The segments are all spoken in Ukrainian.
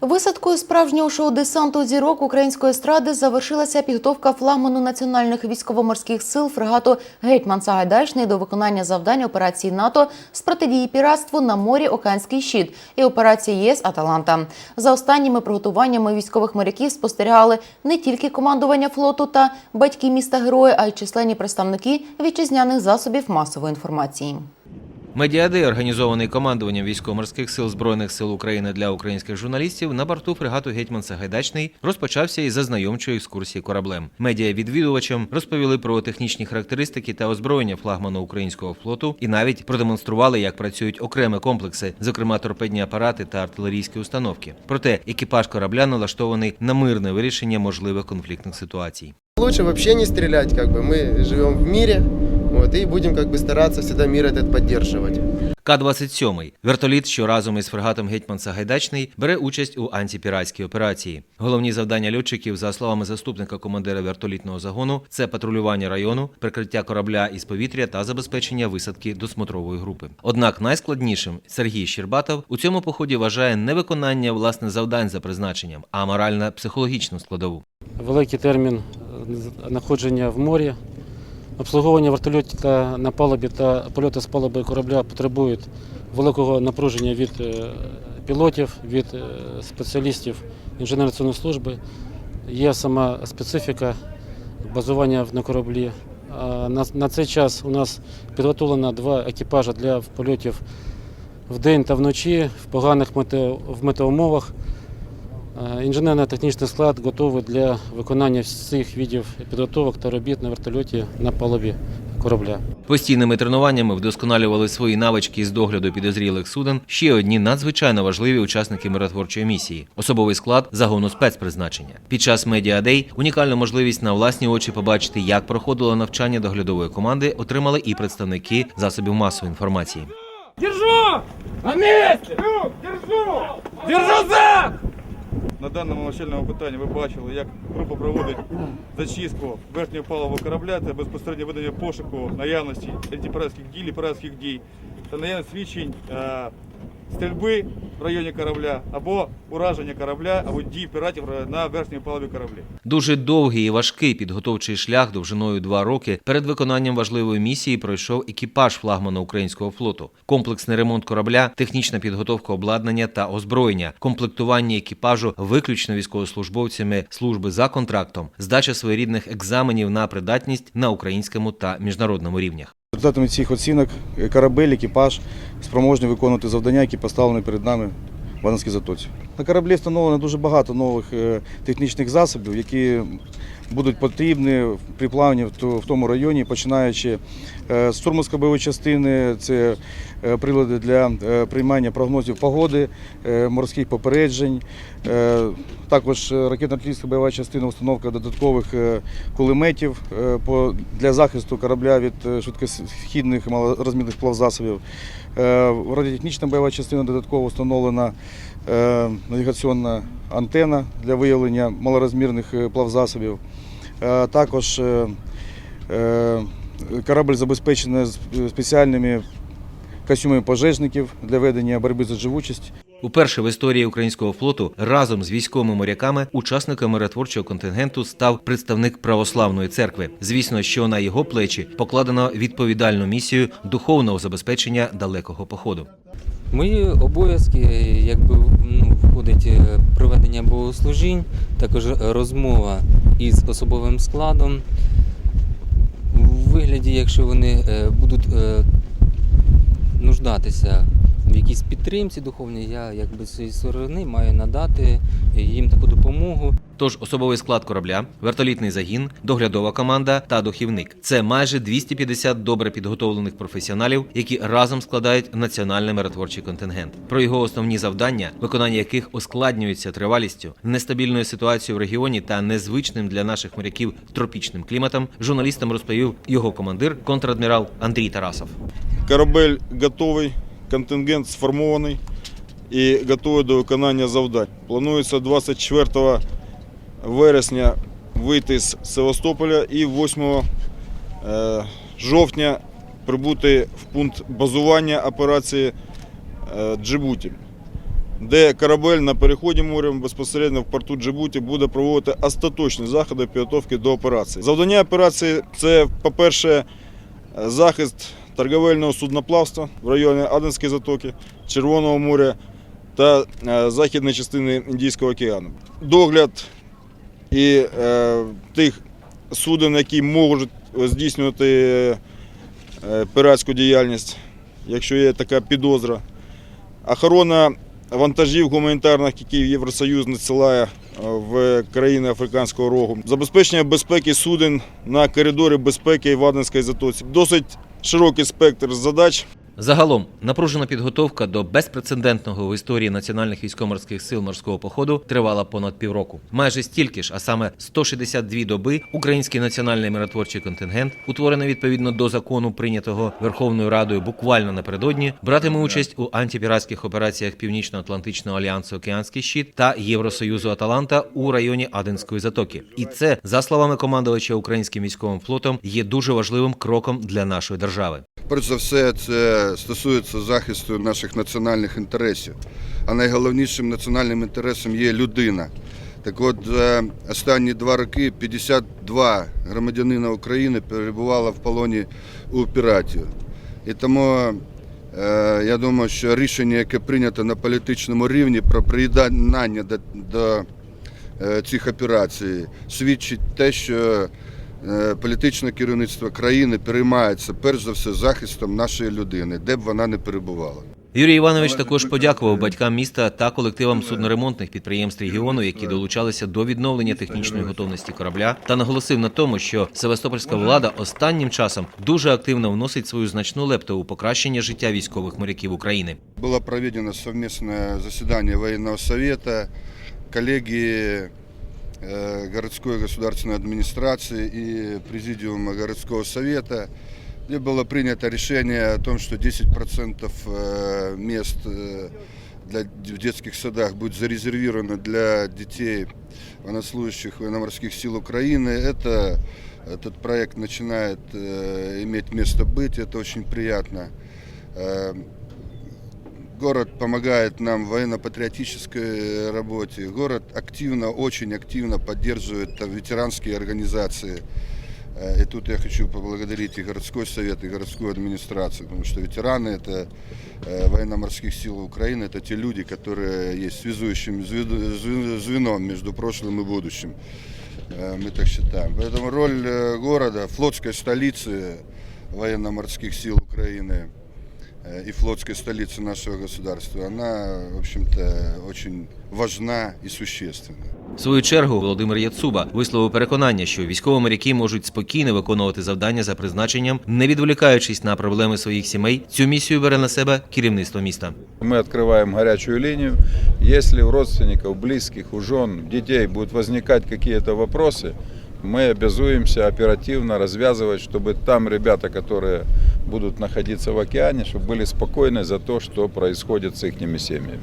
Висадкою справжнього шоу-десанту зірок української естради завершилася підготовка флагману національних військово-морських сил фрегату Гетьман Сагайдачний до виконання завдань операції НАТО з протидії піратству на морі Океанський щит і операції ЄС Аталанта. За останніми приготуваннями військових моряків спостерігали не тільки командування флоту та батьки міста герої, а й численні представники вітчизняних засобів масової інформації. Медіадей, організований командуванням військово-морських сил збройних сил України для українських журналістів, на борту фрегату Гетьман Сагайдачний розпочався із зазнайомчої екскурсії кораблем. Медіа-відвідувачам розповіли про технічні характеристики та озброєння флагману українського флоту і навіть продемонстрували, як працюють окремі комплекси, зокрема торпедні апарати та артилерійські установки. Проте екіпаж корабля налаштований на мирне вирішення можливих конфліктних ситуацій. Лучше вообще не стрелять, как бы мы живем в мире, вот, и будем как бы стараться всегда мир этот поддерживать. К-27 – вертоліт, що разом із фрегатом Гетьман Сагайдачний бере участь у антипіратській операції. Головні завдання льотчиків, за словами заступника командира вертолітного загону, це патрулювання району, прикриття корабля із повітря та забезпечення висадки до смотрової групи. Однак найскладнішим Сергій Щербатов у цьому поході вважає не виконання власне завдань за призначенням, а морально-психологічну складову. великий термін е, знаходження в морі. Обслуговування вертольотів на палубі та польоти з палуби корабля потребують великого напруження від е, пілотів, від е, спеціалістів інженерної служби. Є сама специфіка базування на кораблі. На, цей час у нас підготовлено два екіпажі для польотів вдень та вночі в поганих метео, в метеоумовах. Е, Інженерно-технічний склад готовий для виконання всіх видів підготовок та робіт на вертольоті на палубі корабля. Постійними тренуваннями вдосконалювали свої навички з догляду підозрілих суден ще одні надзвичайно важливі учасники миротворчої місії особовий склад загону спецпризначення. Під час медіадей унікальну можливість на власні очі побачити, як проходило навчання доглядової команди, отримали і представники засобів масової інформації. Держу! На месте! Держу! Держу зад! Даному навчальному питанні ви бачили, як група проводить зачистку верхнього палового корабля. Та безпосередньо видання пошуку наявності антипіратських дій, і дій. Та наявність свідчень е, стрільби в районі корабля або ураження корабля або дій піратів на верхній палубі корабля. Дуже довгий і важкий підготовчий шлях довжиною два роки перед виконанням важливої місії пройшов екіпаж флагмана українського флоту, комплексний ремонт корабля, технічна підготовка обладнання та озброєння, комплектування екіпажу виключно військовослужбовцями служби за контрактом, здача своєрідних екзаменів на придатність на українському та міжнародному рівнях. Результатами цих оцінок корабель, екіпаж спроможні виконувати завдання, які поставлені перед нами в Ананській затоці. На кораблі встановлено дуже багато нових е, технічних засобів, які будуть потрібні при плаванні в тому районі, починаючи е, з штурмовської частини, це е, прилади для е, приймання прогнозів погоди, морських попереджень, також ракетно-артилерійська бойова частина, установка додаткових кулеметів для захисту корабля від швидкохідних і малорозмірних плавзасобів. Радіотехнічна бойова частина додатково встановлена навігаційна антена для виявлення малорозмірних плавзасобів. Е, Також е, е, корабль забезпечений з- спеціальними костюмами пожежників для ведення боротьби за живучість. Уперше в історії українського флоту разом з військовими моряками учасником миротворчого контингенту став представник православної церкви. Звісно, що на його плечі покладено відповідальну місію духовного забезпечення далекого походу. Мої обов'язки, якби ну, входить проведення богослужінь, також розмова із особовим складом. У вигляді, якщо вони е, будуть е, нуждатися в якійсь підтримці духовній, я якби з цієї сторони маю надати їм таку допомогу. Тож особовий склад корабля, вертолітний загін, доглядова команда та духівник це майже 250 добре підготовлених професіоналів, які разом складають національний миротворчий контингент. Про його основні завдання, виконання яких ускладнюється тривалістю, нестабільною ситуацією в регіоні та незвичним для наших моряків тропічним кліматом, журналістам розповів його командир, контрадмірал Андрій Тарасов. Корабель готовий, контингент сформований і готовий до виконання завдань. Планується 24 вересня вийти з Севастополя і 8 е, жовтня прибути в пункт базування операції е, Джибуті. де корабель на переході морем безпосередньо в порту Джибуті буде проводити остаточні заходи підготовки до операції. Завдання операції це, по-перше, захист торговельного судноплавства в районі Аденської затоки, Червоного моря та е, західної частини Індійського океану. Догляд і е, тих суден, які можуть здійснювати е, піратську діяльність, якщо є така підозра. Охорона вантажів гуманітарних, які Євросоюз надсилає в країни Африканського рогу, забезпечення безпеки суден на коридорі безпеки в Аденській затоці. Досить широкий спектр задач. Загалом напружена підготовка до безпрецедентного в історії національних військово-морських сил морського походу тривала понад півроку. Майже стільки ж, а саме 162 доби, український національний миротворчий контингент, утворений відповідно до закону, прийнятого Верховною Радою буквально напередодні, братиме участь у антипіратських операціях Північно-Атлантичного альянсу Океанський щит та Євросоюзу Аталанта у районі Аденської затоки. І це, за словами командувача українським військовим флотом, є дуже важливим кроком для нашої держави. Перш за все, це стосується захисту наших національних інтересів. А найголовнішим національним інтересом є людина. Так от, за останні два роки 52 громадянина України перебувало в полоні у піратів. І тому е, я думаю, що рішення, яке прийнято на політичному рівні про приєднання до, е, цих операцій, свідчить те, що е, політичне керівництво країни переймається перш за все захистом нашої людини, де б вона не перебувала. Юрій Іванович також подякував батькам міста та колективам судноремонтних підприємств регіону, які долучалися до відновлення технічної готовності корабля, та наголосив на тому, що Севастопольська влада останнім часом дуже активно вносить свою значну лепту у покращення життя військових моряків України. Было проведено совместное заседание военного совета, коллеги э, городской государственной администрации и президиума городского совета, где было принято решение о том, что 10% э, мест э, для, в детских садах будет зарезервировано для детей военнослужащих военно-морских сил Украины. Это, этот проект начинает э, иметь место быть, это очень приятно. Город помогает нам в военно-патриотической работе. Город активно, очень активно поддерживает ветеранские организации. Э, И тут я хочу поблагодарить и городской совет, и городскую администрацию, потому что ветераны это э, военно-морских сил Украины, это те люди, которые есть связующим звеном между прошлым и будущим. Э, Мы так считаем. Поэтому роль города, флотской столицы военно-морских сил Украины и флотской столицы нашего государства, она, в общем-то, очень важна и существенна. В свою чергу Володимир Яцуба висловив переконання, що військові моряки можуть спокійно виконувати завдання за призначенням, не відволікаючись на проблеми своїх сімей. Цю місію бере на себе керівництво міста. Мы открываем горячую линию. Если у родственников, близких, у жен, детей будут возникать какие-то вопросы, мы обязуемся оперативно развязывать, чтобы там ребята, которые будут находиться в океане, чтобы были спокойны за то, что происходит с их семьями.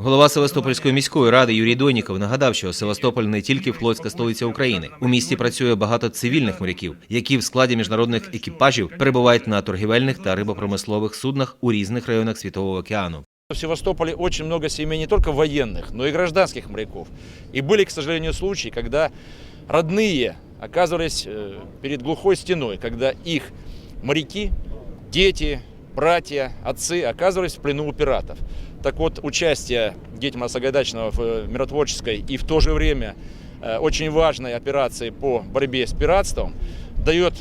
Голова Севастопольської міської ради Юрій Дойніков нагадав, що Севастополь не тільки флотська столиця України. У місті працює багато цивільних моряків, які в складі міжнародних екіпажів перебувають на торгівельних та рибопромислових суднах у різних районах світового океану. В Севастополе очень много семей не только военных, но и гражданских моряков. И были, к сожалению, случаи, когда родные оказывались э, перед глухой стеной, когда их моряки, дети, братья, отцы оказывались в плену у пиратов. Так вот, участие Гетмана Сагайдачного в э, миротворческой и в то же время э, очень важной операции по борьбе с пиратством дает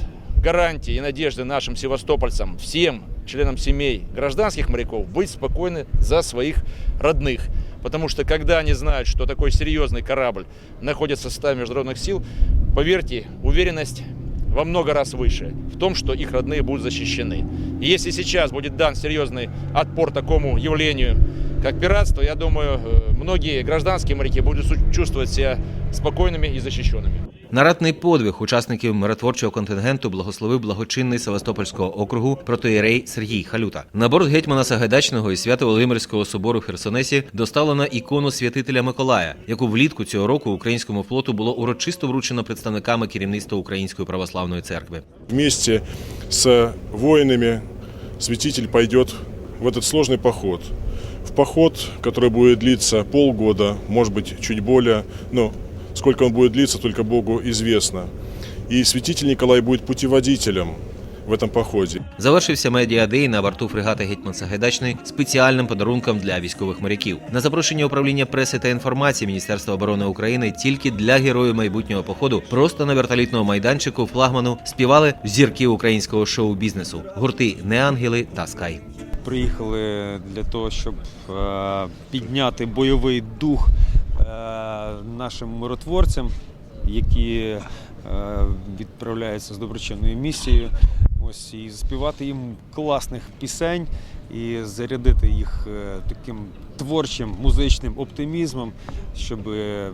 гарантии и надежды нашим севастопольцам, всем членам семей гражданских моряков быть спокойны за своих родных. Потому что когда они знают, что такой серьезный корабль находится в составе международных сил, поверьте, уверенность во много раз выше в том, что их родные будут защищены. И если сейчас будет дан серьезный отпор такому явлению, как пиратство, я думаю, э, многие гражданские моряки будут чувствовать себя спокойными и защищенными. Нарадний подвиг учасників миротворчого контингенту благословив благочинний Севастопольського округу протоєрей Сергій Халюта. На борт гетьмана Сагайдачного і Свято-Володимирського собору в Херсонесі доставлено ікону святителя Миколая, яку влітку цього року українському флоту було урочисто вручено представниками керівництва Української православної церкви. Вместе с воинами святитель пойдет в этот сложный поход. В поход, который будет длиться полгода, может быть, чуть более, но сколько он будет длиться, только Богу известно. И святитель Николай будет путеводителем в этом походе. Завершився медіадей на борту фрегати Гетьман Сагайдачний спеціальним подарунком для військових моряків. На запрошення управління преси та інформації Міністерства оборони України тільки для героїв майбутнього походу просто на вертолітному майданчику флагману співали зірки українського шоу-бізнесу гурти Неангели та Скай. приїхали для того, щоб е, підняти бойовий дух нашим миротворцям, які е, відправляються з доброчинною місією. Ось і співати їм класних пісень і зарядити їх е, таким творчим музичним оптимізмом, щоб е,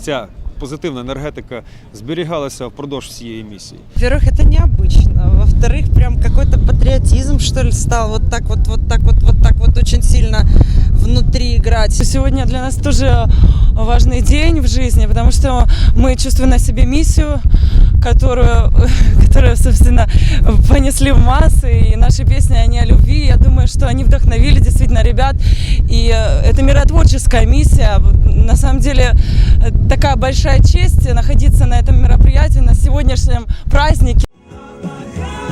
ця позитивна енергетика зберігалася впродовж всієї місії. Во-первых, это необычно. Во-вторых, прям какой-то патриотизм, что ли, стал вот так вот, вот так вот, вот так вот очень сильно внутри играть. Сегодня для нас тоже важный день в жизни, потому что мы чувствуем на себе миссию, которую, которую, собственно, понесли в массы. И наши песни, они о любви. Я думаю, что они вдохновили действительно ребят. И э, это миротворческая миссия. На самом деле, э, такая большая честь находиться на этом мероприятии, на сегодняшнем празднике. Грай!